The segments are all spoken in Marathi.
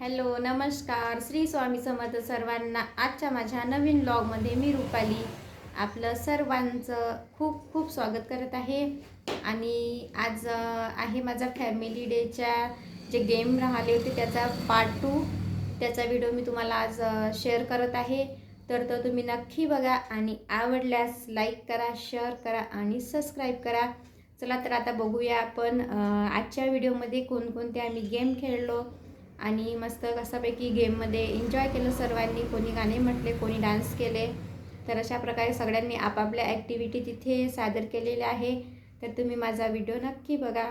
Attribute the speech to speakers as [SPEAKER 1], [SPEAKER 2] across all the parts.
[SPEAKER 1] हॅलो नमस्कार. श्री स्वामी समर्थ सर्वांना आजच्या माझ्या नवीन ब्लॉगमध्ये मी रुपाली आपलं सर्वांचं खूप खूप स्वागत करत आहे. आणि आज आहे माझा फॅमिली डेच्या जे गेम राहिले होते त्याचा पार्ट टू त्याचा व्हिडिओ मी तुम्हाला आज शेअर करत आहे. तर तो तुम्ही नक्की बघा आणि आवडल्यास लाईक करा शेअर करा आणि सबस्क्राईब करा. चला तर आता बघूया आपण आजच्या व्हिडिओमध्ये कोणकोणते आम्ही गेम खेळलो आणि मस्त कसापैकी गेममध्ये एन्जॉय केलं सर्वांनी. कोणी गाणे म्हटले कोणी डान्स केले. तर अशा प्रकारे सगळ्यांनी आपापल्या ॲक्टिव्हिटी तिथे सादर केलेल्या आहे. तर तुम्ही माझा व्हिडिओ नक्की बघा.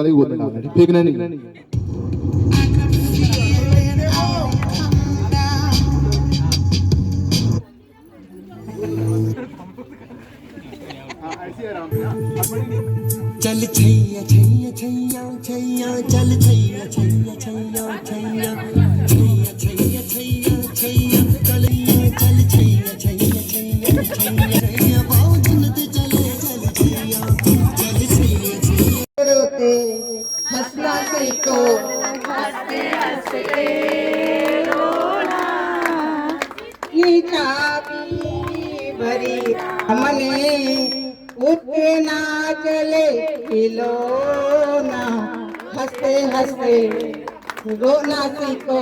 [SPEAKER 2] वाले वो बनाना है फेंकना नहीं
[SPEAKER 3] चल छैया छैया छैया छैया चल छैया छैया छैया छैया।
[SPEAKER 4] हमने उतना चले खिलौना हंसते हंसते गोना सीखो।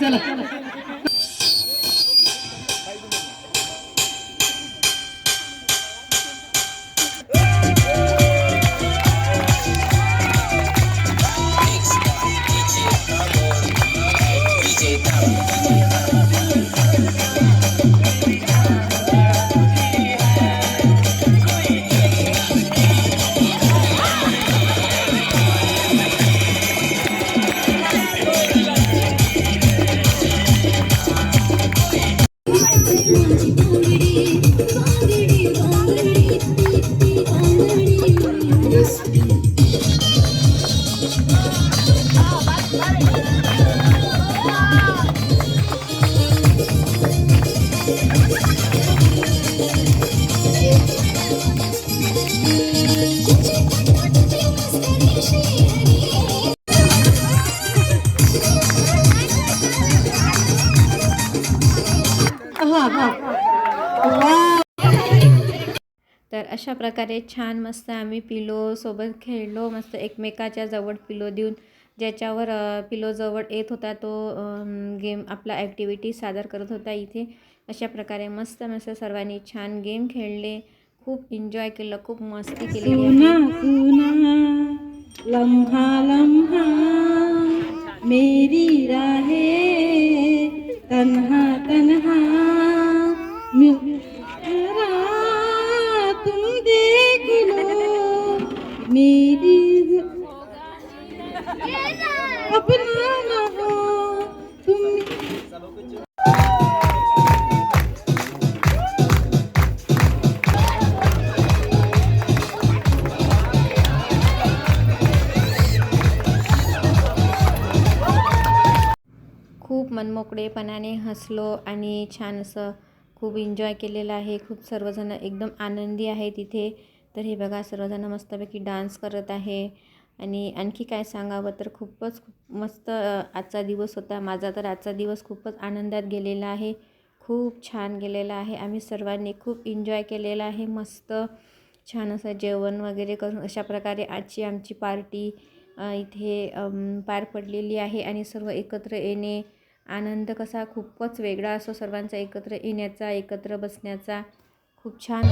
[SPEAKER 4] चलो।
[SPEAKER 1] तर अशा प्रकारे छान मस्त आम्ही पिलो सोबत खेळलो मस्त एकमेकाच्या जवळ पिलो देऊन ज्याच्यावर पिलोजवळ पिलो जवळ येत होता तो गेम आपला ॲक्टिव्हिटी सादर करत होता इथे. अशा प्रकारे मस्त मस्त सर्वांनी छान गेम खेळले. खूप एन्जॉय केलं खूप मस्ती केलेली
[SPEAKER 4] लम्हा लम्हा मेरी राहे तन्हा तन्हा.
[SPEAKER 1] खूप मनमोकळेपणाने हसलो आणि छान असं खूप एन्जॉय केलेलं आहे. खूप सर्वजण एकदम आनंदी आहे तिथे तर हे बघा सर्वजण मस्तपैकी डान्स करत आहे. आणि आणखी काय सांगावं तर खूपच खूप मस्त आजचा दिवस होता. माझा तर आजचा दिवस खूपच आनंदात गेलेला आहे. खूप छान गेलेला आहे. आम्ही सर्वांनी खूप एन्जॉय केलेला आहे. मस्त छान असं जेवण वगैरे करून अशा प्रकारे आजची आमची पार्टी इथे पार पडलेली आहे आणि सर्व एकत्र येणे आनंद कसा खूपच वेगळा असतो सर्वांचा एकत्र येण्याचा एकत्र बसण्याचा. खूप छान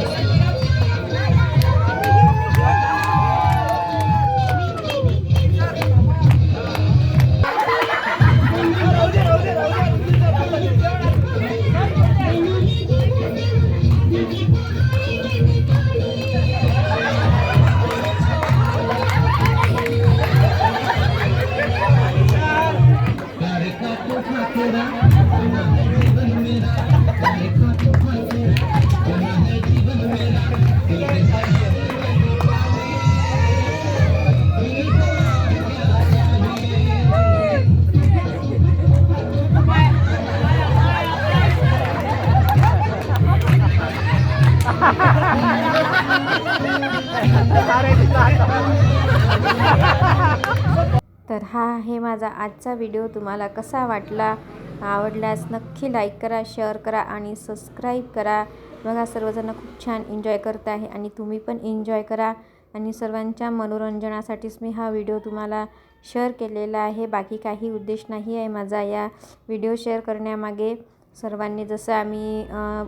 [SPEAKER 1] तर हा आहे माझा आजचा व्हिडिओ तुम्हाला कसा वाटला आवडल्यास नक्की लाईक करा शेअर करा आणि सबस्क्राईब करा. बघा सर्वजण खूप छान एन्जॉय करत आहे आणि तुम्ही पण एन्जॉय करा. आणि सर्वांच्या मनोरंजनासाठीच मी हा व्हिडिओ तुम्हाला शेअर केलेला आहे. बाकी काही उद्देश नाही आहे माझा या व्हिडिओ शेअर करण्यामागे. सर्वांनी जसं आम्ही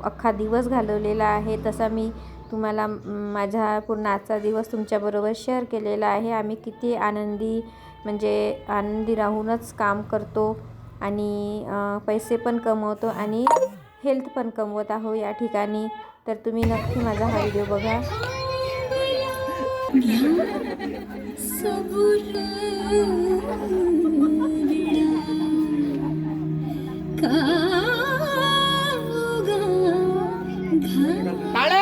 [SPEAKER 1] अख्खा दिवस घालवलेला आहे तसा मी तुम्हाला माझा पूर्ण आजचा दिवस तुमच्याबरोबर शेअर केलेला आहे. आम्ही किती आनंदी म्हणजे आनंदी राहूनच काम करतो आणि पैसे पण कमवतो आणि हेल्थ पण कमवत आहो या ठिकाणी. तर तुम्ही नक्की माझा हा व्हिडिओ बघा.
[SPEAKER 4] का